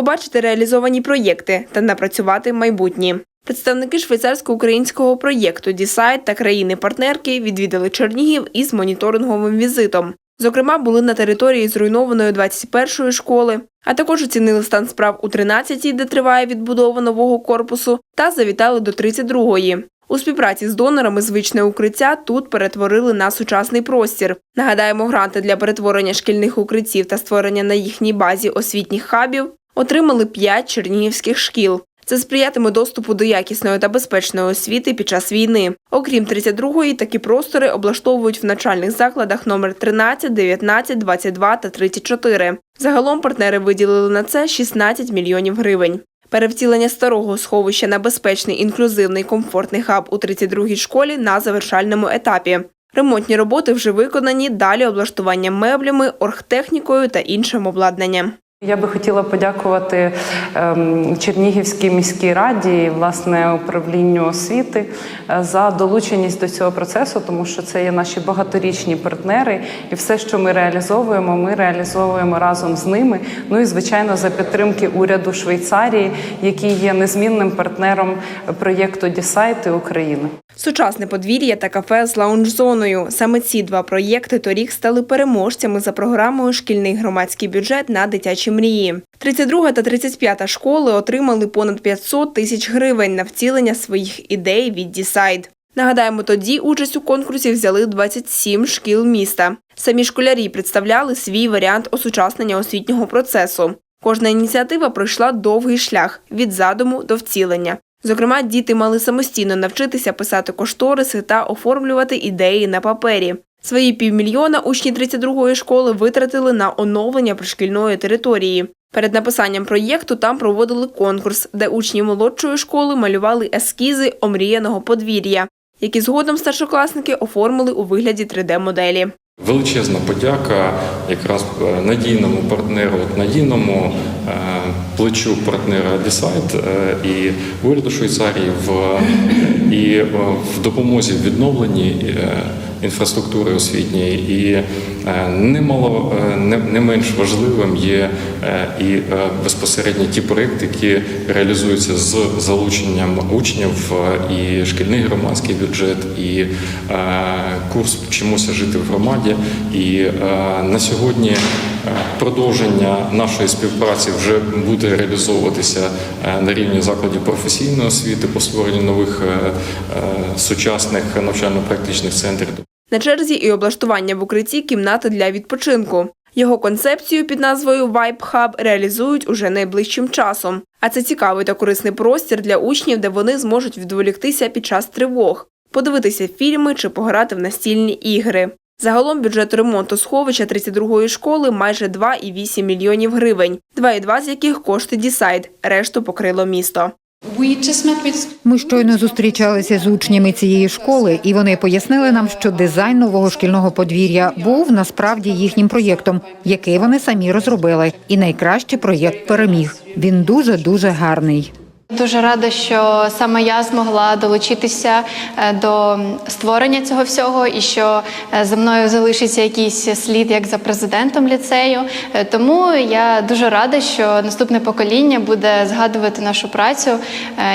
побачити реалізовані проєкти та напрацювати майбутні. Представники швейцарсько-українського проєкту «Дісайд» та країни-партнерки відвідали Чернігів із моніторинговим візитом. Зокрема, були на території зруйнованої 21-ї школи, а також оцінили стан справ у 13-й, де триває відбудова нового корпусу, та завітали до 32-ї. У співпраці з донорами звичне укриття тут перетворили на сучасний простір. Нагадаємо, гранти для перетворення шкільних укриттів та створення на їхній базі освітніх хабів отримали 5 чернігівських шкіл. Це сприятиме доступу до якісної та безпечної освіти під час війни. Окрім 32-ї, такі простори облаштовують в навчальних закладах номер 13, 19, 22 та 34. Загалом партнери виділили на це 16 мільйонів гривень. Перевтілення старого сховища на безпечний, інклюзивний, комфортний хаб у 32-й школі на завершальному етапі. Ремонтні роботи вже виконані, далі облаштування меблями, оргтехнікою та іншим обладнанням. Я би хотіла подякувати ем, Чернігівській міській раді власне управлінню освіти е, за долученість до цього процесу, тому що це є наші багаторічні партнери, і все, що ми реалізовуємо, ми реалізовуємо разом з ними. Ну і звичайно, за підтримки уряду Швейцарії, який є незмінним партнером проєкту Дісайти України. Сучасне подвір'я та кафе з лаунж-зоною. Саме ці два проєкти торік стали переможцями за програмою Шкільний громадський бюджет на дитячі мрії. 32 та 35 школи отримали понад 500 тисяч гривень на втілення своїх ідей від Дісайд. Нагадаємо, тоді участь у конкурсі взяли 27 шкіл міста. Самі школярі представляли свій варіант осучаснення освітнього процесу. Кожна ініціатива пройшла довгий шлях від задуму до втілення. Зокрема, діти мали самостійно навчитися писати кошториси та оформлювати ідеї на папері. Свої півмільйона учні 32-ї школи витратили на оновлення пришкільної території. Перед написанням проєкту там проводили конкурс, де учні молодшої школи малювали ескізи омріяного подвір'я, які згодом старшокласники оформили у вигляді 3D-моделі. Величезна подяка якраз е, надійному партнеру, надійному е, плечу партнера Десайт і уряду Швейцарії в і е, в допомозі в відновленні е, інфраструктури освітньої. І е, немало е, не, не менш важливим є е, і безпосередньо ті проекти, які реалізуються з залученням учнів і шкільний громадський бюджет, і курс Вчимося жити в громаді. І на сьогодні продовження нашої співпраці вже буде реалізовуватися на рівні закладів професійної освіти по створенню нових сучасних навчально-практичних центрів. На черзі і облаштування в укритті кімнати для відпочинку. Його концепцію під назвою Vibe Hub реалізують уже найближчим часом. А це цікавий та корисний простір для учнів, де вони зможуть відволіктися під час тривог, подивитися фільми чи пограти в настільні ігри. Загалом бюджет ремонту сховища 32-ї школи майже 2,8 мільйонів гривень, 2,2 з яких кошти Дісайд, решту покрило місто. Ми щойно зустрічалися з учнями цієї школи, і вони пояснили нам, що дизайн нового шкільного подвір'я був насправді їхнім проєктом, який вони самі розробили. І найкращий проєкт переміг. Він дуже дуже гарний. Дуже рада, що саме я змогла долучитися е, до створення цього всього, і що е, за мною залишиться якийсь слід як за президентом ліцею. Е, Тому я дуже рада, що наступне покоління буде згадувати нашу працю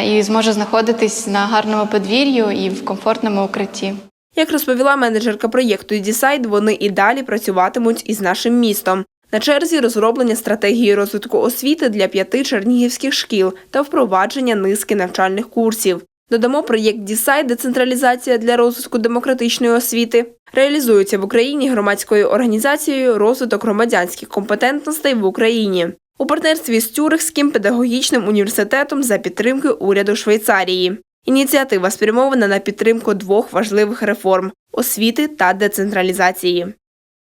і зможе знаходитись на гарному подвір'ю і в комфортному укритті. Як розповіла менеджерка проєкту Дісайд, вони і далі працюватимуть із нашим містом. На черзі розроблення стратегії розвитку освіти для п'яти чернігівських шкіл та впровадження низки навчальних курсів. Додамо проєкт Дісайд децентралізація для розвитку демократичної освіти. Реалізується в Україні громадською організацією розвиток громадянських компетентностей в Україні у партнерстві з Тюрихським педагогічним університетом за підтримки уряду Швейцарії. Ініціатива спрямована на підтримку двох важливих реформ освіти та децентралізації.